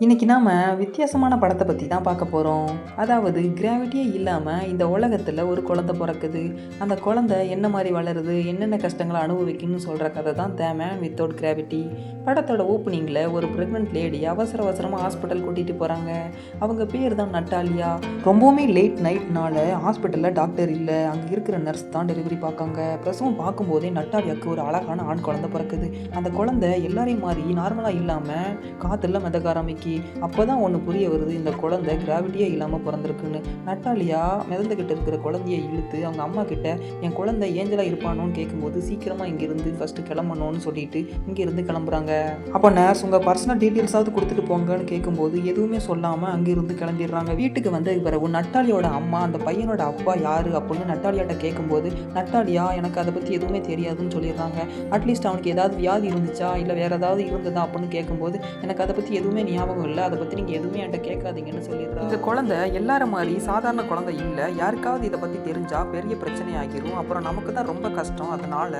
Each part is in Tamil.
இன்றைக்கி நாம் வித்தியாசமான படத்தை பற்றி தான் பார்க்க போகிறோம் அதாவது கிராவிட்டியே இல்லாமல் இந்த உலகத்தில் ஒரு குழந்தை பிறக்குது. அந்த குழந்தை என்ன மாதிரி வளருது? என்னென்ன கஷ்டங்களை அனுபவிக்குன்னு சொல்கிற கதை தான் த வித்தவுட் கிராவிட்டி படத்தோட ஓப்பனிங்கில் ஒரு ப்ரெக்னென்ட் லேடி அவசர அவசரமாக ஹாஸ்பிட்டல் கூட்டிகிட்டு போகிறாங்க அவங்க பேர் தான் நட்டாலியா. ரொம்பவுமே லேட் நைட்னால ஹாஸ்பிட்டலில் டாக்டர் இல்லை. அங்கே இருக்கிற நர்ஸ் தான் டெலிவரி பார்க்காங்க. பிரசவம் பார்க்கும்போதே நட்டாலியாவுக்கு ஒரு அழகான ஆண் குழந்தை பிறக்குது. அந்த குழந்தை எல்லாரையும் மாதிரி நார்மலாக இல்லாமல் காற்றுல மிதக்க ஆரம்பிக்கு அப்போ தான் ஒன்று புரிய வருது இந்த குழந்தை கிராவிட்டியே இல்லாமல் பிறந்திருக்குன்னு. நட்டாலியா மிதந்துக்கிட்டு இருக்கிற குழந்தைய இழுத்து அவங்க அம்மா கிட்ட என் குழந்தை ஏஞ்சலாக இருப்பானோன்னு கேட்கும்போது சீக்கிரமாக இங்கேருந்து ஃபஸ்ட்டு கிளம்பணும்னு சொல்லிட்டு இங்கேருந்து கிளம்புறாங்க. அப்போ நர்ஸ் உங்கள் பர்சனல் டீட்டெயில்ஸாவது கொடுத்துட்டு போங்கன்னு கேட்கும்போது எதுவுமே சொல்லாமல் அங்கேருந்து கிளம்பிடுறாங்க. வீட்டுக்கு வந்த பிறகு நட்டாலியோட அம்மா அந்த பையனோட அப்பா யார்? அப்படின்னு நட்டாலியாட்ட கேட்கும்போது நட்டாலியா எனக்கு அதை பற்றி எதுவுமே தெரியாதுன்னு சொல்லிடுறாங்க. அட்லீஸ்ட் அவனுக்கு ஏதாவது வியாதி இருந்துச்சா? இல்லை வேறு ஏதாவது இருந்ததா? அப்படின்னு கேட்கும்போது எனக்கு அதை பற்றி எதுவுமே ஞாபகம் இல்லை. அதை பற்றி நீங்கள் எதுவுமே என்கிட்ட கேட்காதீங்கன்னு சொல்லிடுறாங்க. இந்த குழந்தை எல்லாரும் மாதிரி சாதாரண குழந்தை இல்லை. யாருக்காவது இதை பற்றி தெரிஞ்சால் பெரிய பிரச்சனை ஆகிரும் அப்புறம் நமக்கு தான் ரொம்ப கஷ்டம். அதனால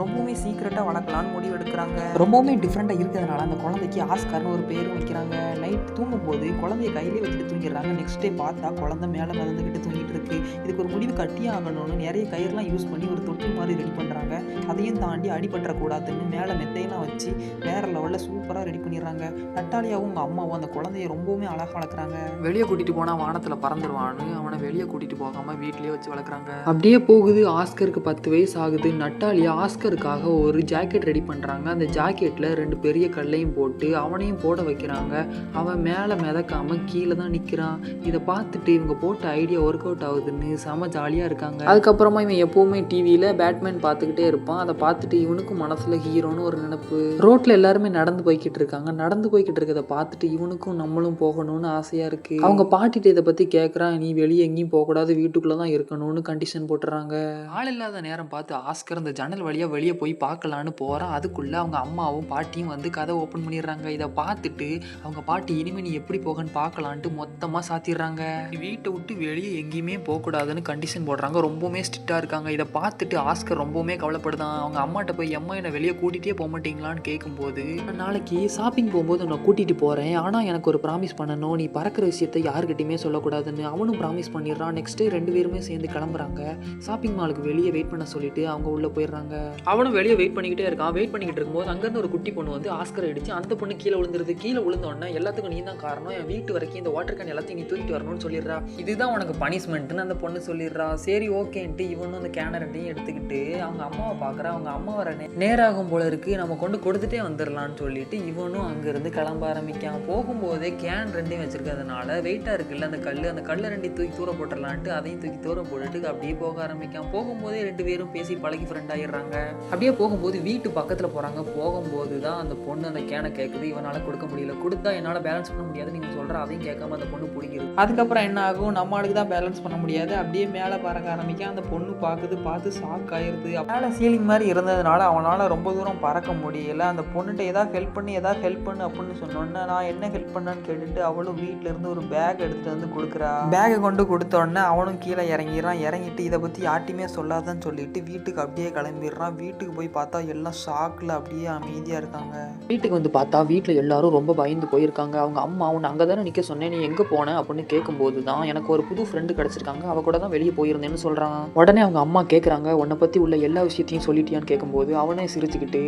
ரொம்பவுமே சீக்கிரட்டாக வளர்க்கலான்னு முடிவு எடுக்கிறாங்க. ரொம்பவுமே டிஃப்ரெண்ட்டாக இருக்கிறதுனால அந்த குழந்தைக்கு ஆஸ்கார்னு ஒரு பேரும் வைக்கிறாங்க. நைட் தூங்கும்போது குழந்தைய கையிலே வச்சுட்டு தூங்கிடுறாங்க. நெக்ஸ்ட் டே பார்த்தா குழந்தை மேலே மறந்துக்கிட்டு தூங்கிட்டு இருக்கு. இதுக்கு ஒரு முடிவு கட்டியே ஆகணும்னு நிறைய கயிறுலாம் யூஸ் பண்ணி ஒரு தொட்டில் மாதிரி ரெடி பண்ணுறாங்க அதையும் தாண்டி அடிபட்டுறக்கூடாதுன்னு மேலே மெத்தையெல்லாம் வச்சு வேற லெவலில் சூப்பராக ரெடி பண்ணிடுறாங்க. நட்டாலியாவும் உங்கள் அம்மாவும் அந்த குழந்தைய ரொம்பவுமே அழகாக வளர்க்குறாங்க. வெளியே கூட்டிட்டு போனால் வானத்தில் பறந்துடுவான்னு அவனை வெளியே கூட்டிட்டு போகாம வீட்லேயே வச்சு வளர்க்குறாங்க. அப்படியே போகுது. ஆஸ்கருக்கு பத்து வயசு ஆகுது. நட்டாலியா ஆஸ்கருக்காக ஒரு ஜாக்கெட் ரெடி பண்ணுறாங்க அந்த ஜாக்கெட்டில் ரெண்டு பெரிய கல்லையும் போட்டு அவனையும் போட வைக்கிறாங்க. அவன் மேலே மிதக்காம கீழே தான் நிற்கிறான் இதை பார்த்துட்டு இவங்க போட்ட ஐடியா ஒர்க் அவுட் ஆகுதுன்னு செம ஜாலியாக இருக்காங்க. அதுக்கப்புறமா இவன் எப்போவுமே டிவியில் பேட்மேன் பார்த்துக்கிட்டே இருப்பான். அதை பார்த்துட்டு இவனுக்கும் மனசில் ஹீரோன்னு ஒரு நினைப்பு. ரோட்டில் எல்லாருமே நடந்து போய்கிட்டு இருக்காங்க. நடந்து போய்கிட்டு இருக்கதை பார்த்துட்டு இவனுக்கும் நம்மளும் போகணும்னு ஆசையாக இருக்கு. அவங்க பாட்டிட்டு இதை பற்றி கேட்குறான் நீ வெளியே எங்கேயும் போகக்கூடாது. வீட்டுக்குள்ளே தான் இருக்கணும்னு கண்டிஷன் போட்டுறாங்க. ஆள் இல்லாத நேரம் பார்த்து ஆஸ்கர் அந்த ஜன்னல் வழியாக வெளியே போய் பார்க்கலான்னு போகிறான் அதுக்குள்ளே அவங்க அம்மாவும் பாட்டியும் வந்து கதை ஓப்பன் பண்ணிடுறாங்க. இதை பார்த்துட்டு அவங்க பாட்டி இனிமேல் நீ எப்படி போகன்னு பார்க்கலான்ட்டு மொத்தமாக சாத்திடுறாங்க. வீட்டை விட்டு வெளியே எங்கேயுமே போகக்கூடாதுன்னு கண்டிஷன் போடுறாங்க. ரொம்பவுமே ஸ்ட்ரிக்டாக இருக்காங்க. இதை பார்த்துட்டு ஆஸ்கர் ரொம்பவுமே கவலைப்படுதான். அவங்க அம்மாட்ட போய் அம்மா என்னை வெளியே கூட்டிகிட்டே போக மாட்டீங்களான்னு கேட்கும்போது "நான் நாளைக்கு ஷாப்பிங் போகும்போது உன்னை கூட்டிகிட்டு போகிறேன் ஆனால் எனக்கு ஒரு ப்ராமிஸ் பண்ணணும். நீ பறக்கிற விஷயத்த யாருக்கிட்டையுமே சொல்லக்கூடாதுன்னு. அவனும் ப்ராமிஸ் பண்ணிடுறான். நெக்ஸ்ட் டே ரெண்டு பேருமே சேர்ந்து கிளம்புறாங்க. ஷாப்பிங் மாலுக்கு வெளியே வெயிட் பண்ண சொல்லிட்டு அவங்க உள்ளே போயிடுறாங்க. அவனும் வெளியே வெயிட் பண்ணிக்கிட்டே இருக்கான். வெயிட் பண்ணிக்கிட்டு இருக்கும்போது அங்கேருந்து ஒரு குட்டி பொண்ணு பொண்ணு வந்து ஆஸ்கர் அடிச்சு அந்த பொண்ணு கீழே விழுந்துருது. கீழே விழுந்தோடனே எல்லாத்துக்கும் நீ தான் காரணம். என் வீட்டு வரைக்கும் இந்த வாட்டர் கேன் எல்லாத்தையும் நீ தூக்கிட்டு வரணும்னு சொல்லிடுறா. இதுதான் உனக்கு பனிஷ்மெண்ட்னு அந்த பொண்ணு சொல்லிடுறா. சரி ஓகேன்ட்டு இவனும் அந்த கேனை ரெண்டையும் எடுத்துக்கிட்டு அவங்க அம்மாவை பார்க்குறா. அவங்க அம்மா வர நே- நேராகும் போல இருக்கு. நம்ம கொண்டு கொடுத்துட்டே வந்துடலாம்னு சொல்லிட்டு இவனும் அங்கேருந்து கிளம்ப ஆரம்பிக்கான். போகும்போதே கேன் ரெண்டையும் வச்சிருக்கிறதுனால வெயிட்டாக இருக்குல்ல அந்த கல் அந்த கல்லை ரெண்டையும் தூக்கி தூர போட்டுடலான்ட்டு அதையும் தூக்கி தூர போட்டுட்டு அப்படியே போக ஆரம்பிக்கான். போகும்போதே ரெண்டு பேரும் பேசி பழகி ஃப்ரெண்ட் ஆகிடுறாங்க அப்படியே போகும்போது வீட்டு பக்கத்தில் போகிறாங்க போகும்போது தான் அந்த பொண்ணு அந்த கேனை கேட்குது இவனால் கொடுக்க முடியல. கொடுத்தா என்னால் பேலன்ஸ் பண்ண முடியாது. நீங்கள் சொல்கிற அதையும் கேட்காம அந்த பொண்ணு பிடிக்குது அதுக்கப்புறம் என்ன ஆகும்? நம்ம ஆளுக்கு தான் பேலன்ஸ் பண்ண முடியாது. அப்படியே மேலே பறக்க ஆரம்பிக்க அந்த பொண்ணு பார்க்குது பார்த்து ஷாக் ஆயிடுது மேலே சீலிங் மாதிரி இருந்ததுனால அவனால் ரொம்ப தூரம் பறக்க முடியல. அந்த பொண்ணுகிட்ட ஏதாவது ஹெல்ப் பண்ணி ஏதாவது ஹெல்ப் பண்ணு அப்படின்னு சொன்னோன்னே நான் என்ன ஹெல்ப் பண்ணேன்னு கேட்டுட்டு அவளும் வீட்டிலேருந்து இருந்து ஒரு பேக் எடுத்துகிட்டு வந்து கொடுக்குறா. பேக்கை கொண்டு கொடுத்தோடனே அவனும் கீழே இறங்கிடுறான். இறங்கிட்டு இதை பற்றி யார்ட்டையுமே சொல்லாதன்னு சொல்லிட்டு வீட்டுக்கு அப்படியே கிளம்பிடுறான். வீட்டுக்கு போய் பார்த்தா எல்லாம் ஷாக்கில் அப்படியே அமைதியாக இருக்கான் இருக்காங்க. வீட்டுக்கு வந்து பார்த்தா வீட்டில் எல்லாரும் ரொம்ப பயந்து போயிருக்காங்க. அவங்க அம்மா உன்னை அங்கே தானே நிற்க சொன்னேன் நீ எங்கே போன அப்படின்னு கேட்கும்போது தான் எனக்கு ஒரு புது ஃப்ரெண்டு கிடச்சிருக்காங்க. அவ கூட தான் வெளியே போயிருந்தேன்னு சொல்கிறான் உடனே அவங்க அம்மா கேட்குறாங்க உன்னை பற்றி உள்ள எல்லா விஷயத்தையும் சொல்லிட்டியான்னு கேட்கும்போது அவனே சிரிச்சுக்கிட்டு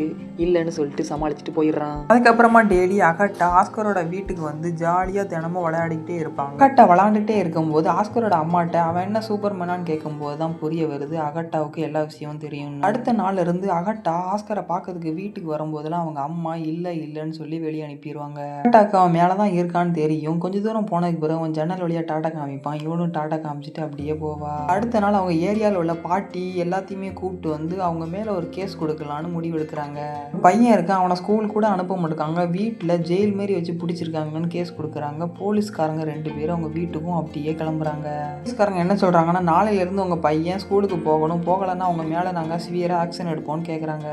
இல்லைன்னு சொல்லிட்டு சமாளிச்சுட்டு போயிடுறான். அதுக்கப்புறமா டெய்லி அகட்டா ஆஸ்கரோட வீட்டுக்கு வந்து ஜாலியாக தினமும் விளையாடிக்கிட்டே இருப்பாங்க. அகட்டா விளாண்டுட்டே இருக்கும்போது ஆஸ்கரோட அம்மாட்ட அவன் என்ன சூப்பர் மேனான்னு கேட்கும்போது தான் புரிய வருது அகட்டாவுக்கு எல்லா விஷயமும் தெரியும் அடுத்த நாள்ல இருந்து அகட்டா ஆஸ்கரை பார்க்கறதுக்கு வீட்டுக்கு வரும்போதெல்லாம் அவங்க அம்மா இல்லை இல்லைன்னு சொல்லி வெளியே அனுப்பிடுவாங்க டாட்டாக்கா அவன் மேலே தான் இருக்கான்னு தெரியும். கொஞ்ச தூரம் போனதுக்கு பிறகு அவன் ஜன்னல் வழியாக டாட்டா காமிப்பான். இவனும் டாட்டா காமிச்சிட்டு அப்படியே போவா. அடுத்த நாள் அவங்க ஏரியாவில் உள்ள பாட்டி எல்லாத்தையுமே கூப்பிட்டு வந்து அவங்க மேலே ஒரு கேஸ் கொடுக்கலான்னு முடிவு எடுக்கிறாங்க. பையன் இருக்கான் அவனை ஸ்கூல் கூட அனுப்ப மாட்டாங்க. வீட்டில் ஜெயில் மாரி வச்சு பிடிச்சிருக்காங்கன்னு கேஸ் கொடுக்குறாங்க. போலீஸ்காரங்க ரெண்டு பேரும் அவங்க வீட்டுக்கும் அப்படியே கிளம்புறாங்க. போலீஸ்காரங்க என்ன சொல்கிறாங்கன்னா நாளையிலேருந்து உங்கள் பையன் ஸ்கூலுக்கு போகணும். போகலைன்னா அவங்க மேலே நாங்கள் சிவியராக ஆக்ஷன் எடுப்போம்னு கேட்குறாங்க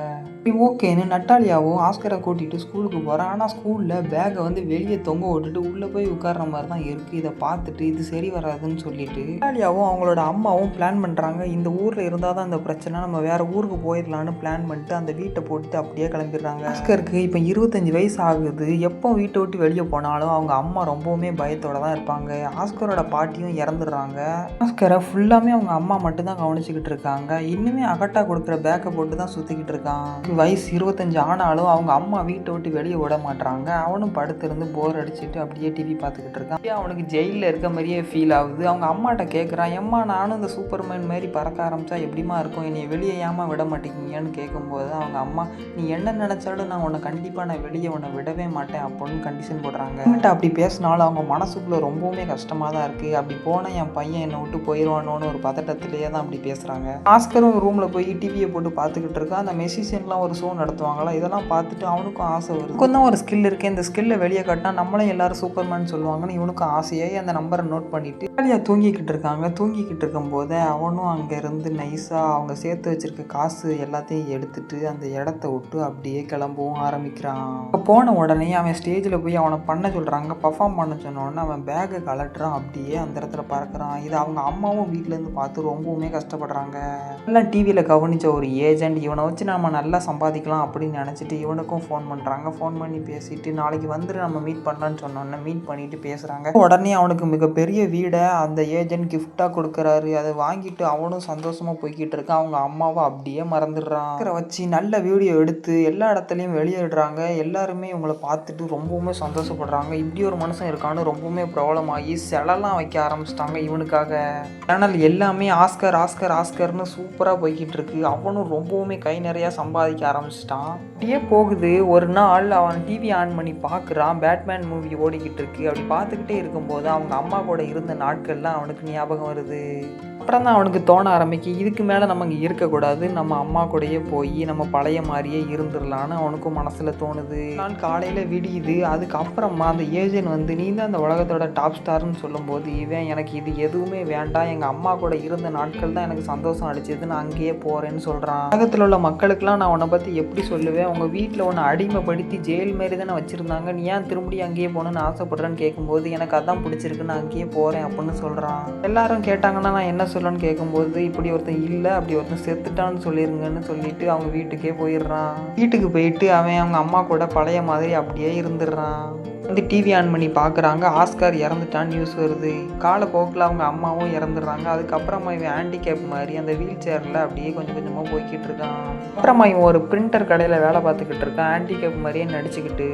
ஓகேன்னு நட்டாலியாவும் ஆஸ்கர் ஆஸ்கரை கூட்டிகிட்டு ஸ்கூலுக்கு போகிறான் ஆனால் ஸ்கூலில் பேக்கை வந்து வெளியே தொங்க விட்டுட்டு உள்ளே போய் உட்கார்ற மாதிரி தான் இருக்குது இதை பார்த்துட்டு இது சரி வராதுன்னு சொல்லிட்டு ஜாலியாகவும் அவங்களோட அம்மாவும் பிளான் பண்ணுறாங்க இந்த ஊரில் இருந்தால் தான் இந்த பிரச்சனை. நம்ம வேறு ஊருக்கு போயிடலான்னு பிளான் பண்ணிட்டு அந்த வீட்டை போட்டுட்டு அப்படியே கிளம்பிடுறாங்க. ஆஸ்கருக்கு இப்போ இருபத்தஞ்சி வயசு ஆகுது. எப்போ வீட்டை விட்டு வெளியே போனாலும் அவங்க அம்மா ரொம்பவுமே பயத்தோடு தான் இருப்பாங்க. ஆஸ்கரோட பாட்டியும் இறந்துடுறாங்க. ஆஸ்கரை ஃபுல்லாமே அவங்க அம்மா மட்டும்தான் கவனிச்சிக்கிட்டு இருக்காங்க. இன்னுமே அகட்டா கொடுக்குற பேக்கை போட்டு தான் சுற்றிக்கிட்டு இருக்கான். வயசு இருபத்தஞ்சு ஆனாலும் அவங்க அம்மா வீட்டை விட்டு வெளியே விட மாட்டுறாங்க அவனும் படுத்திருந்து போர் அடிச்சுட்டு அப்படியே டிவி பார்த்துக்கிட்டு இருக்கான். அப்படியே அவனுக்கு ஜெயிலில் இருக்க மாதிரியே ஃபீல் ஆகுது. அவங்க அம்மாட்ட கேட்குறான் எம்மா நானும் இந்த சூப்பர்மேன் மாதிரி பறக்க ஆரம்பித்தா எப்படிமா இருக்கும்? என்னை வெளியே ஏமா விட மாட்டேங்கிங்கன்னு கேட்கும்போது அவங்க அம்மா நீ என்ன நினச்சாலும் நான் உன்னை கண்டிப்பாக நான் வெளியே உன்னை விடவே மாட்டேன் அப்படின்னு கண்டிஷன் போடுறாங்க. அவன்கிட்ட அப்படி பேசினாலும் அவங்க மனசுக்குள்ளே ரொம்பவுமே கஷ்டமாக தான் இருக்குது அப்படி போனால் என் பையன் என்னை விட்டு போயிடுவானோன்னு ஒரு பதட்டத்திலேயே தான் அப்படி பேசுகிறாங்க ஆஸ்கரும் ரூமில் போய் டிவியை போட்டு பார்த்துக்கிட்டு இருக்கான். அந்த மெசிஷன்லாம் ஒரு ஷோ நடத்துவாங்களா இதெல்லாம் பார்த்துட்டு அவனுக்கும் ஆசை வருது. கொஞ்சம் ஒரு ஸ்கில் இருக்குது இந்த ஸ்கில்லை வெளியே காட்டினா நம்மளும் எல்லாரும் சூப்பர்மேன் சொல்லுவாங்கன்னு இவனுக்கும் ஆசையாகி அந்த நம்பரை நோட் பண்ணிவிட்டு ஜாலியாக தூங்கிக்கிட்டு இருக்காங்க. தூங்கிக்கிட்டு இருக்கும்போது அவனும் அங்கே இருந்து நைஸாக அவங்க சேர்த்து வச்சுருக்க காசு எல்லாத்தையும் எடுத்துட்டு அந்த இடத்த விட்டு அப்படியே கிளம்பவும் ஆரம்பிக்கிறான். போன உடனே அவன் ஸ்டேஜில் போய் அவனை பண்ண சொல்கிறாங்க பர்ஃபார்ம் பண்ண சொன்னோடனே அவன் பேக்கை கலட்டுறான் அப்படியே அந்த இடத்துல பறக்கிறான். இது அவங்க அம்மாவும் வீட்டிலேருந்து பார்த்து ரொம்பவுமே கஷ்டப்படுறாங்க. எல்லாம் டிவியில் கவனிச்ச ஒரு ஏஜென்ட் இவனை வச்சு நம்ம நல்லா சம்பாதிக்கலாம் அப்படின்னு நினச்சிட்டு இவனுக்கு எல்லாத்துக்கும் ஃபோன் பண்ணுறாங்க ஃபோன் பண்ணி பேசிட்டு நாளைக்கு வந்துட்டு நம்ம மீட் பண்ணலான்னு சொன்னோன்னே மீட் பண்ணிட்டு பேசுகிறாங்க உடனே அவனுக்கு மிகப்பெரிய வீடை அந்த ஏஜென்ட் கிஃப்டாக கொடுக்குறாரு. அதை வாங்கிட்டு அவனும் சந்தோஷமாக போய்கிட்டு இருக்கான். அவங்க அம்மாவை அப்படியே மறந்துடுறான். இருக்கிற வச்சு நல்ல வீடியோ எடுத்து எல்லா இடத்துலையும் வெளியிடுறாங்க. எல்லாருமே இவங்கள பார்த்துட்டு ரொம்பவுமே சந்தோஷப்படுறாங்க. இப்படி ஒரு மனுஷன் இருக்கான்னு ரொம்பவுமே ப்ராப்ளம் ஆகி செலலாம் வைக்க ஆரம்பிச்சிட்டாங்க இவனுக்காக. சேனல் எல்லாமே ஆஸ்கர் ஆஸ்கர் ஆஸ்கர்னு சூப்பராக போய்கிட்டு இருக்கு. அவனும் ரொம்பவுமே கை நிறையா சம்பாதிக்க ஆரம்பிச்சிட்டான். அப்படியே போகுது. ஒரு நாள் அவன் டிவி ஆன் பண்ணி பார்க்குறான் பேட்மேன் மூவி ஓடிக்கிட்டு இருக்கு. அப்படி பார்த்துக்கிட்டே இருக்கும்போது அவங்க அம்மா கூட இருந்த நாட்கள்லாம் அவனுக்கு ஞாபகம் வருது. அப்புறம் தான் அவனுக்கு தோண ஆரம்பிக்கு. இதுக்கு மேலே நம்ம இங்கே இருக்கக்கூடாது. நம்ம அம்மா கூடயே போய் நம்ம பழைய மாதிரியே இருந்துடலான்னு அவனுக்கும் மனசில் தோணுது. நான் காலையில் விடியுது. அதுக்கப்புறமா அந்த ஏஜென்ட் வந்து நீ தான் அந்த உலகத்தோட டாப் ஸ்டார்னு சொல்லும்போது இவன் எனக்கு இது எதுவுமே வேண்டாம். எங்கள் அம்மா கூட இருந்த நாட்கள் தான் எனக்கு சந்தோஷம் அடிச்சது நான் அங்கேயே போகிறேன்னு சொல்கிறான் உலகத்தில் உள்ள மக்களுக்கெல்லாம் நான் உன்னை பற்றி எப்படி சொல்லுவேன்? உங்கள் வீட்டில் உன்னை அடிமைப்படுத்தி ஜெயில் மாரி தானே வச்சுருந்தாங்க. நீ ஏன் திரும்பி அங்கேயே போகணுன்னு ஆசைப்படுறேன்னு கேட்கும்போது எனக்கு அதான் பிடிச்சிருக்கு நான் அங்கேயே போகிறேன் அப்படின்னு சொல்கிறான் எல்லாரும் கேட்டாங்கன்னா நான் என்ன சொல்லணும்னு கேட்கும்போது இப்படி ஒருத்தன் இல்லை அப்படி ஒருத்தன் செத்துட்டான்னு சொல்லிருங்கன்னு சொல்லிட்டு அவங்க வீட்டுக்கே போயிடுறான். வீட்டுக்கு போயிட்டு அவன் அவங்க அம்மா கூட பழைய மாதிரி அப்படியே இருந்துடுறான். வந்து டிவி ஆன் பண்ணி பார்க்குறாங்க ஆஸ்கார் இறந்துட்டான்னு நியூஸ் வருது. காலப்போக்கில் அவங்க அம்மாவும் இறந்துடுறாங்க. அதுக்கப்புறமா இவன் ஹேண்டிகேப் மாதிரி அந்த வீல் சேரில் அப்படியே கொஞ்சம் கொஞ்சமாக போய்கிட்டு இருக்கான். அப்புறமா இவன் ஒரு பிரிண்டர் கடையில் வேலை பார்த்துக்கிட்டு இருக்கான் ஹேண்டிகேப் மாதிரியே நடிச்சுக்கிட்டு.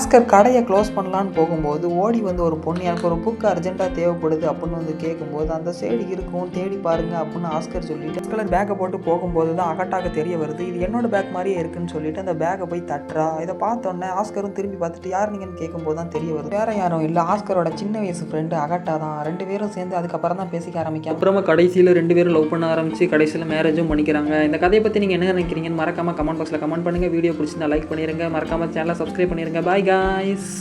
ஆஸ்கர் கடையை க்ளோஸ் பண்ணலான்னு போகும்போது ஓடி வந்து ஒரு பொண்ணு எனக்கு ஒரு புக் அர்ஜென்ட்டாக தேவைப்படுது அப்படின்னு வந்து கேட்கும்போது அந்த சைடு இருக்கும் தேடி பாருங்க அப்படின்னு ஆஸ்கர் சொல்லிட்டு கலர் பேக்கை போட்டு போகும்போது தான் அகட்டாக தெரிய வருது. இது என்னோட பேக் மாதிரியே இருக்குன்னு சொல்லிட்டு அந்த பேக்கை போய் தட்டுறா. இதை பார்த்தோன்னே ஆஸ்கரும் திரும்பி பார்த்துட்டு யார் நீங்கன்னு கேட்கும்போது தான் தெரிய வருது. வேற யாரும் இல்லை. ஆஸ்கரோட சின்ன வயசு ஃப்ரெண்டு அகட்டா தான். ரெண்டு பேரும் சேர்ந்து அதுக்கப்புறம் தான் பேசிக்க ஆரம்பிக்க அப்புறமா கடைசியில் ரெண்டு பேரும் லவ் பண்ண ஆரம்பிச்சு கடைசியில் மேரேஜும் பண்ணிக்கிறாங்க. இந்த கதையை பற்றி நீங்கள் என்ன நினைக்கிறீங்கன்னு மறக்காம கமெண்ட் பாக்ஸில் கமெண்ட் பண்ணுங்கள் வீடியோ பிடிச்சிருந்தா லைக் பண்ணிடுங்க மறக்காம சேனலை சப்ஸ்கிரைப் பண்ணிடுங்க பாய் காய்ஸ்